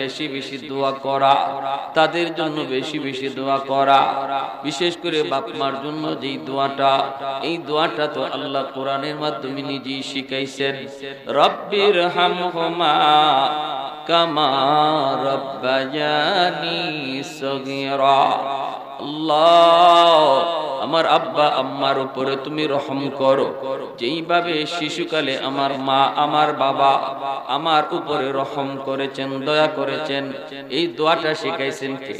বেশি বেশি দোয়া করা, তাদের জন্য বেশি বেশি দোয়া করা। বিশেষ করে বাপ মার জন্য যে দোয়াটা, এই দোয়াটা তো আল্লাহ কোরআনের মাধ্যমে নিজেই শিখাইছেন। রব্বির হামহুমা আল্লাহ, আমার আব্বা আম্মার উপরে তুমি রহম করো। যেইভাবে শিশুকালে আমার মা, আমার বাবা আমার উপরে রহম করেছেন, দয়া করেছেন, এই দোয়াটা শিখাইছেন কে?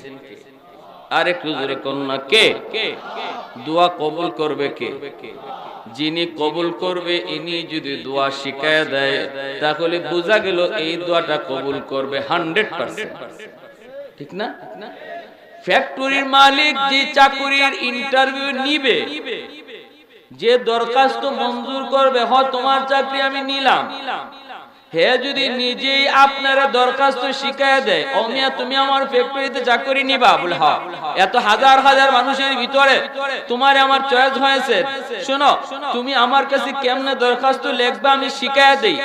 আর একটু জোরে কন্যা কে? দোয়া কবুল করবে কে? যিনি কবুল করবে, ইনি যদি দোয়া শিখায় দেয়, তাহলে বোঝা গেল এই দোয়াটা কবুল করবে হান্ড্রেড পার্সেন্ট। ঠিক না? ফ্যাক্টরির মালিক যে চাকুরির ইন্টারভিউ নিবে, যে দরখাস্ত মঞ্জুর করবে, হ, তোমার চাকরি আমি নিলাম। হে যদি নিজেই আপনারা দরখাস্ত শিখায় দেয় অমিয়া তুমি আমার ফ্যাক্টরিতে চাকরি নিবা, বলে হ্যাঁ এত হাজার হাজার মানুষের ভিতরে তোমার আমার চয়েস হয়েছে। শোনো, তুমি আমার কাছে কেমনে দরখাস্ত লিখবে আমি শিখায় দেই।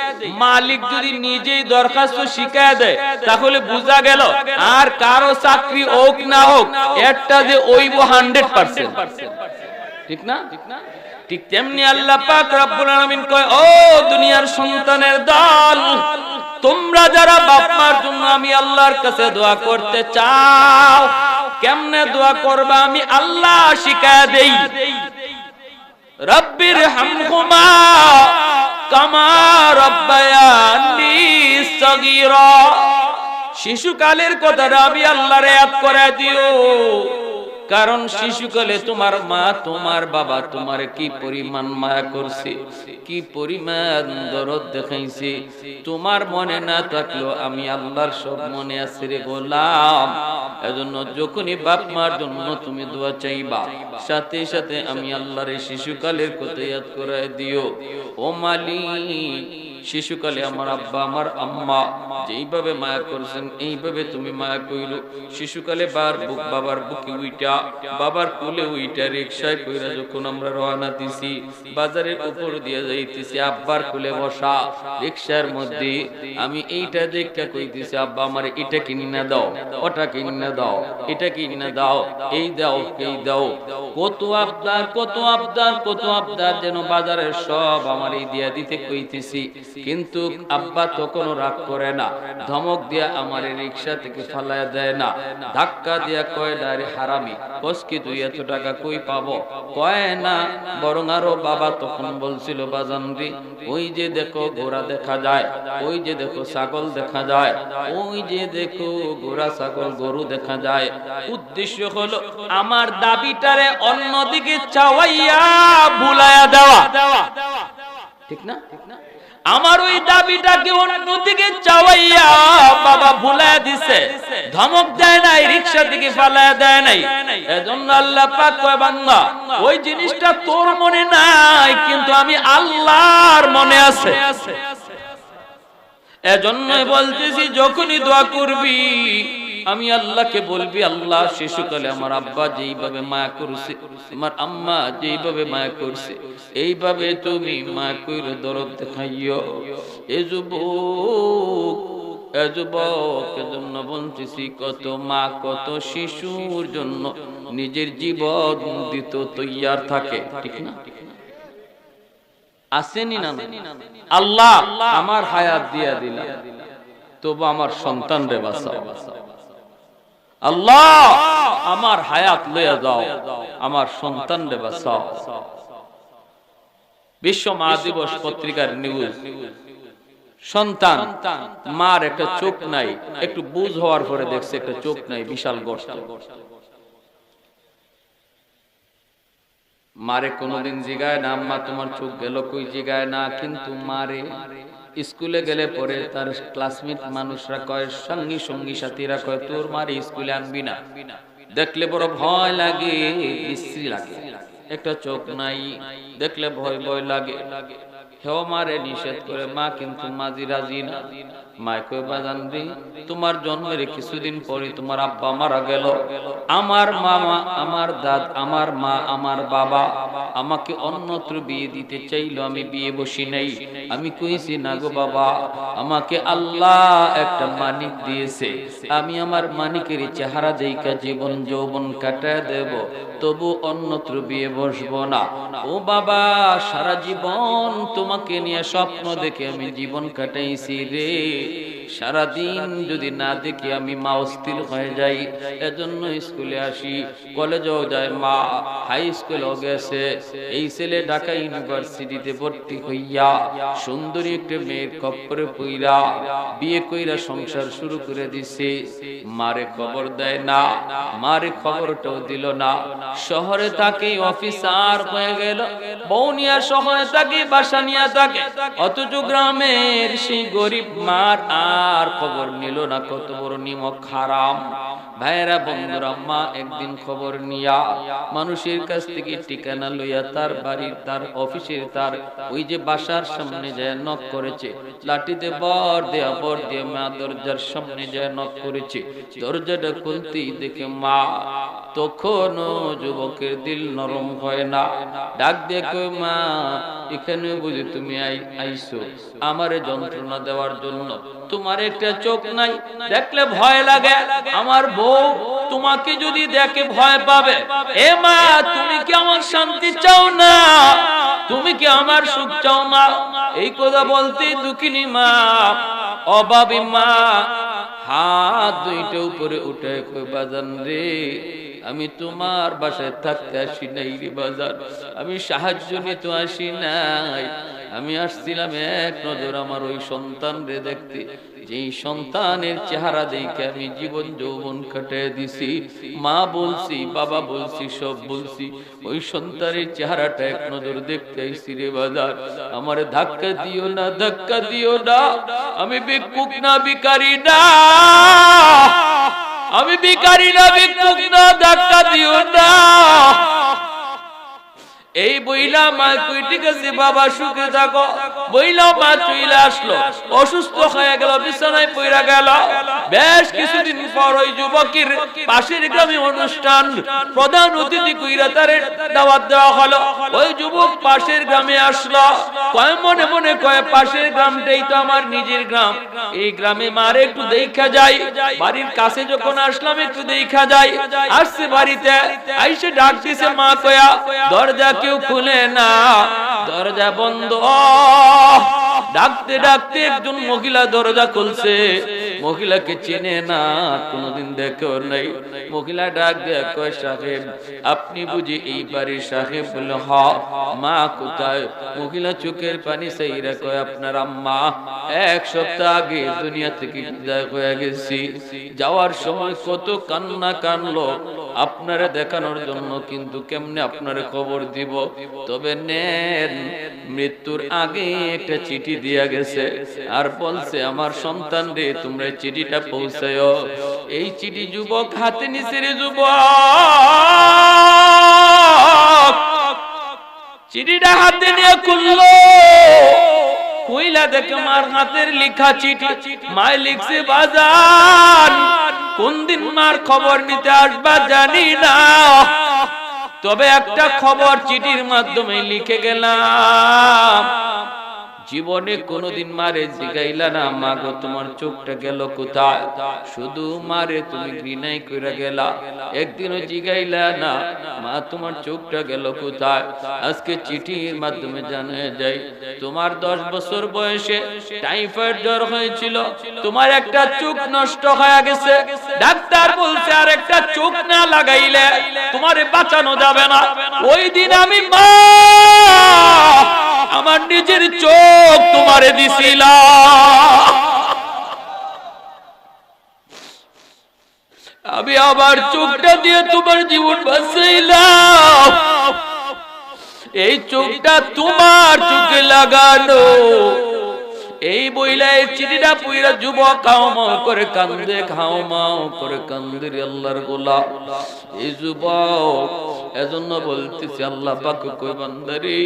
মালিক যদি নিজেই দরখাস্ত শিখায় দেয়, তাহলে বোঝা গেল আর কারও চাকরি হোক না হোক, একটা যে ওইব হান্ড্রেড পার্সেন্ট ঠিক না? ঠিক তেমনি আল্লাহ পাক রব্বুল আলামিন কয়, ও দুনিয়ার সন্তানের দল, তোমরা যারা বাপ মার জন্য আমি আল্লাহর কাছে দোয়া করতে চাও, কেমনে দোয়া করবা আমি আল্লাহ শিখায় দেই। রব্বির হামহুমা কামা রব্বায়ানি সগীরা। শিশুকালের কথাটা আমি আল্লাহর ইয়াদ করে দিও। কারণ শিশুকালে তোমার মা, তোমার বাবা তোমার কি পরিমাণ মায়া করছে, কি পরিমাণ দরদ দেখাইছে? তোমার মনে না থাকলেও আমি আল্লাহর সব মনে আছে রে গোলাম। এজন্য যখনই বাপ মার জন্য তুমি দোয়া চাইবা, সাথে সাথে আমি আল্লাহর শিশুকালের কথা ইয়াদ করে দিও। ও মালিক শিশুকালে আমার আব্বা, আমার আম্মা যেইভাবে মায়া করছেন, এইভাবে তুমি মায়া কইল। শিশুকালে বার বুক, বাবার বুকে উইটা, বাবার কুলে উইটা রিক্সায় কইরা যখন আমরা রওনা দিছি, বাজারের উপর দিয়ে যাইতেছি, আব্বার কুলে বসা রিক্সার মধ্যে, আমি এইটা দেখতে কইতেছি, আব্বা, আমার এটা কিনে না দাও, ওটা কিনে না দাও, এটা কিনে না দাও, এই দাও এই দাও। কত আবদার কত আবদার কত আবদার যেন বাজারের সব আমার এই দিয়া দিতে কইতেছি। কিন্তু আব্বা তখনও রাগ করে না। ধমক দিয়া আমার রিক্সা থেকে ফালায় দেয় না। ধাক্কা দিয়া কয় ডারে হারামি কসকি তুই এত টাকা কই পাবো? কয় না বরং আরও বাবা তখন বলছিল বাজানরি ওই যে দেখো ঘোড়া দেখা যায় ওই যে দেখো ছাগল দেখা যায় ওই যে দেখো ঘোড়া ছাগল গরু দেখা যায়। উদ্দেশ্য হলো আমার দাবিটারে অন্যদিকে চাওয়াইয়া ভুলাইয়া দেওয়া। ঠিক না? আমার ওই দাবিটাকে অন্যদিকে চাওয়াইয়া বাবা ভুলায় দিছে। ধমক দেয় নাই, রিক্সা থেকে ফালায় দেয় নাই। এজন্য আল্লাহ পাক কয়, বান্দা, ওই জিনিসটা তোর মনে নাই, কিন্তু আমি আল্লাহর মনে আছে। এজন্যই বলতেছি, যখনই দোয়া করবি আমি আল্লাহকে বলবি, আল্লাহ শিশুকালে আমার আব্বা যেইভাবে মায়া করছে, আমার আম্মা যেইভাবে মায়া করছে, এইভাবে তুমি মায়া কইরে দরদ দেখাইও। এ যুবক কত মা, কত শিশুর জন্য নিজের জীবন দিত তৈয়ার থাকে, ঠিক না? আসেনি না? আল্লাহ আমার হায়াত দিয়া দিলা। তবু আমার সন্তান রে আল্লাহ, আমার হায়াত লইয়া যাও, আমার সন্তান বাঁচাও। বিশ্ব মা দিবস পত্রিকার নিউজ সন্তান, মার একটা চোখ নাই, একটু বুঝ হওয়ার পরে দেখছে একটা চোখ নাই, বিশাল গর্ত। মারে কোনোদিন জিগায় না, আম্মা তোমার চোখ গেল কই জিগায় না, কিন্তু মারে স্কুলে গেলে পরে তার ক্লাসমেট মানুষরা কয়, সঙ্গী সঙ্গী সাথীরা কয়, তোর মারি স্কুলে আনবি না। দেখলে বড় ভয় লাগে লাগে। একটা চোখ নাই, দেখলে ভয় ভয় লাগে লাগে। হেও মারে নিষেধ করে, মা, কিন্তু মাঝি রাজি না। মায় কই বাজান রে তোমার জন্মের কিছুদিন পরে তোমার আব্বা মারা গেল। আমার মামা, আমার দাদ, আমার মা, আমার বাবা আমাকে অন্যত্র বিয়ে দিতে চাইলো, আমি বিয়ে বসি নাই। আমি কইছি, না গো বাবা, আমাকে আল্লাহ একটা মানিক দিয়েছে। আমি আমার মানিকের চেহারা দেইকা জীবন যৌবন কাটায় দেব, তবু অন্যত্র বিয়ে বসবো না। ও বাবা, সারা জীবন তোমাকে নিয়ে স্বপ্ন দেখে আমি জীবন কাটাইছি রে। সারাদিন যদি না দেখি আমি মা অস্থির হয়ে যাই, এজন্য স্কুলে আসি। কলেজেও যায় মা, হাই স্কুলেও গেছে। এই ছেলে ঢাকা ইউনিভার্সিটিতে ভর্তি হইয়া সুন্দরী একটা মেয়ের কপ্পরে পইরা বিয়ে কইরা সংসার শুরু করে দিছে। মারে খবর দেয় না, মারে খবরটাও দিল না। শহরে থাকে অফিসার হয়ে গেল। বৌনিয়া শহরে তাকে বাসা নিয়ে থাকে। অথচ গ্রামের সেই গরিব মার আর খবর নিল না, কত বড় নিমক খারাম ভাইয়েরা, বন্ধুরা, মা একদিন খবর নিয়া মানুষের কাছ থেকে ঠিকানা লইয়া তার বাড়ির, তার অফিসের, তার ওই যে বাসার সামনে যায় নক করেছে। লাঠিতে বর দেয়া, বর দিয়ে, মা দরজার সামনে যায় নক করেছে। দরজাটা খুলতেই দেখে মা তখনও যুবকের দিল নরম হয় না। ডাক দিয়ে মা এখানে বুঝি তুমি আই- আইছো। আমারে যন্ত্রণা দেওয়ার জন্য। তোমার একটা চোখ নাই, দেখলে ভয় লাগে। আমার বউ তোমাকে যদি দেখে ভয় পাবে, এ মা, তুমি কি আমার শান্তি চাও না? তুমি কি আমার সুখ চাও না? এই কথা বলতে দুঃখিনী মা, অভাবী মা, হাত দুইটা উপরে উঠে বাজান রে আমি তোমার বাসায় থাকতে আসি নাই রে বাজার। আমি সাহায্য নিতে আসি নাই। আমি আসছিলাম এক নজর আমার ওই সন্তান রে দেখতে। যেই সন্তানের চেহারা দেখে আমি জীবন যৌবন কাটে দিছি। মা বলছি, বাবা বলছি, সব বলছি। ওই সন্তানের চেহারাটা এক নজর দেখতে আইছি রে বাজার। আমার ধাক্কা দিও না, ধাক্কা দিও না। আমি ভিক্ষুক না, ভিখারি না। আমি বিকারি না ভিক্ষুক না ধাক্কা দিও না। এই বইলা মা কই ঠিক আছে বাবা, সুখে থাকো। বইলা মা চলে আসলো, অসুস্থ হয়ে গেল, বিছানায় পড়ে গেল। বেশ কিছুদিন পর ওই যুবকের পাশের গ্রামে অনুষ্ঠান, প্রধান অতিথি কইরা তারে দাওয়াত দেওয়া হলো। ওই যুবক পাশের গ্রামে আসলো। কয়, মনে মনে কয়, পাশের গ্রামটাই তো আমার নিজের গ্রাম। এই গ্রামে মারে একটু দেখা যাই বাড়ির কাছে যখন আসলাম, একটু দেখা যাই আসছে বাড়িতে, আইসে ডাক দিছে মা কয়া, দরজা কেউ খুলে না। দরজা বন্ধ। ডাকতে ডাকতে একজন মহিলা দরজা খুলছে। মহিলাকে চেনে না, কোনোদিন দেখেও নাই। মহিলা ডাক কয়, সাহেব, আপনি বুঝি এই বাড়ির সাহেব? বলে, হ, মা কোথায়? মহিলা চোখের পানি সেইরা কয়, আপনার আম্মা, এক সপ্তাহ আগে দুনিয়া থেকে বিদায় হয়ে গেছি। যাওয়ার সময় কত কান্না কানলো। আপনারে দেখানোর জন্য কিন্তু কেমনে আপনারে খবর দিব? তবে নেন, মৃত্যুর আগে একটা চিঠি দিয়া গেছে। আর বলছে, আমার সন্তান রে, তোমরা চিঠিটা পৌঁছায়। এই চিঠি যুবক হাতে নিছে রে যুবক। চিঠিটা হাতে নিয়ে খুললো। কইলা দেখে মার হাতের লেখা চিঠি। মায় লিখছে বাজার কোন দিন মার খবর নিতে আসবা জানি না। তবে একটা খবর চিঠির মাধ্যমে লিখে গেলাম। জীবনে কোনোদিন মারে জিগাইলা না মা গো তোমার চোখটা গেল কোথায়? শুধু মারে তুমি ঘৃণাই করে গেলা, একদিনও জিগাইলা না, মা তোমার চোখটা গেল কোথায়? আজকে চিঠির মাধ্যমে জানা যায় তোমার দশ বছর বয়সে টাইফয়েড জ্বর হয়েছিল, তোমার একটা চোখ নষ্ট হয়ে গেছে, ডাক্তার বলছে আর একটা চোখ না লাগাইলে তোমারে বাঁচানো যাবে না। ওই দিন আমি মা আমার নিজের চোখ তোমারে দিছিলাম আমি আমার চোখটা দিয়ে তোমার জীবন বাঁচাইলাম। এই চোখটা তোমার চোখে লাগানো। এই বইলা এই চিঠিটা পুইরা যুবক খাও মাও করে কান্দে খাও মাও করে কান্দে আল্লাহর গোলা এই যুবক, এজন্য বলতেছি, আল্লাহ পাক কই বান্দারি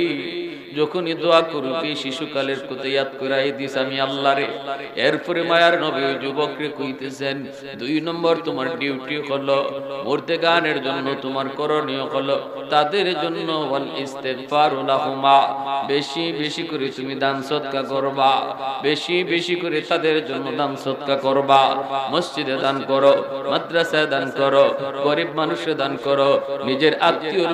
যখনই দোয়া করবি, শিশুকালের কথা ইয়াদ করাই দিস আমি আল্লাহরে। এরপরে মায়ার নবী ওই যুবকরে কইতেছেন, দুই নম্বর তোমার ডিউটি হলো, মূর্তে গানের জন্য তোমার করণীয় হলো, তাদের জন্য ওয়াল ইস্তেগফারু লাহুমা। বেশি বেশি করে তুমি দান সৎকা করবা, বেশি বেশি করে তাদের জন্য দান করবা। মসজিদে দান করো, মাদ্রাসায় দান করো, গরিব মানুষে দান করো, নিজের আত্মীয়র